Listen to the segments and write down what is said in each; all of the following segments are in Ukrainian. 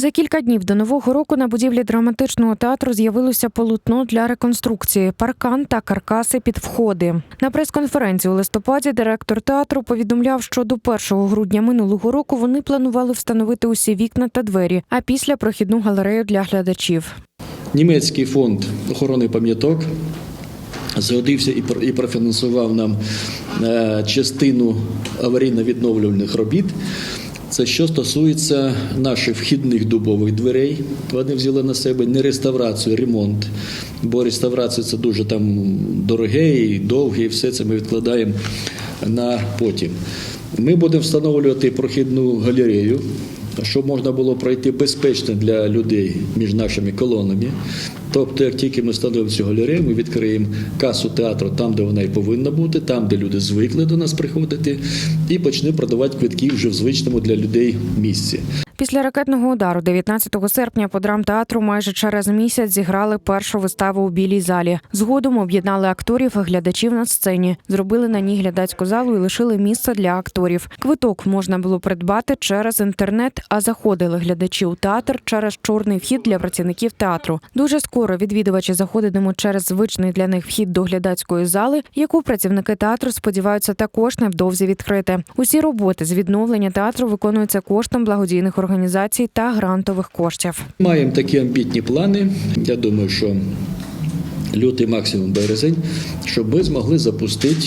За кілька днів до нового року на будівлі драматичного театру з'явилося полотно для реконструкції, паркан та каркаси під входи. На прес-конференції у листопаді директор театру повідомляв, що до 1 грудня минулого року вони планували встановити усі вікна та двері, а після прохідну галерею для глядачів. Німецький фонд охорони пам'яток згодився і профінансував нам е, частину аварійно-відновлювальних робіт. Це що стосується наших вхідних дубових дверей. Вони взяли на себе не реставрацію, ремонт. Бо реставрація це дуже там дороге і довге, і все це ми відкладаємо на потім. Ми будемо встановлювати прохідну галерею, щоб можна було пройти безпечно для людей між нашими колонами. Тобто, як тільки ми встановимо цю галерею, ми відкриємо касу театру там, де вона і повинна бути, там, де люди звикли до нас приходити, і почнемо продавати квитки вже в звичному для людей місці. Після ракетного удару 19 серпня по драмтеатру майже через місяць зіграли першу виставу у білій залі. Згодом об'єднали акторів і глядачів на сцені, зробили на ній глядацьку залу і лишили місце для акторів. Квиток можна було придбати через інтернет, а заходили глядачі у театр через чорний вхід для працівників театру. Дуже скоро відвідувачі заходитимуть через звичний для них вхід до глядацької зали, яку працівники театру сподіваються також невдовзі відкрити. Усі роботи з відновлення театру виконуються коштом благодійних організацій та грантових коштів. Маємо такі амбітні плани. Я думаю, що лютий, максимум березень, щоб ми змогли запустити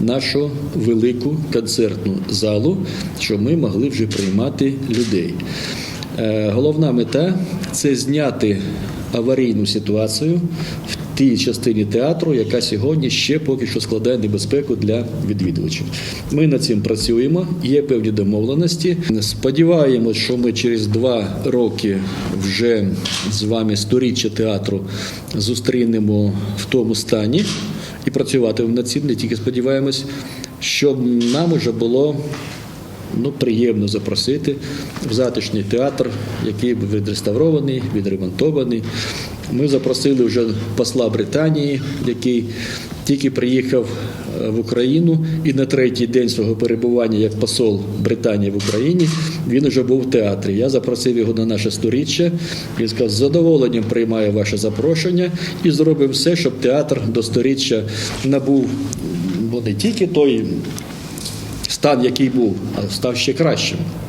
нашу велику концертну залу, щоб ми могли вже приймати людей. Е, Головна мета це зняти аварійну ситуацію в тій частині театру, яка сьогодні ще поки що складає небезпеку для відвідувачів. Ми над цим працюємо, є певні домовленості. Сподіваємось, що ми через два роки вже з вами сторіччя театру зустрінемо в тому стані і працюватимемо над цим. Не тільки сподіваємось, щоб нам уже було ну, приємно запросити в затишний театр, який був відреставрований, відремонтований. Ми запросили вже посла Британії, який тільки приїхав е, в Україну, і на третій день свого перебування як посол Британії в Україні він вже був в театрі. Я запросив його на наше сторіччя. Він сказав, з задоволенням приймаю ваше запрошення і зробив все, щоб театр до сторіччя набув бо не тільки той стан, який був, а став ще кращим.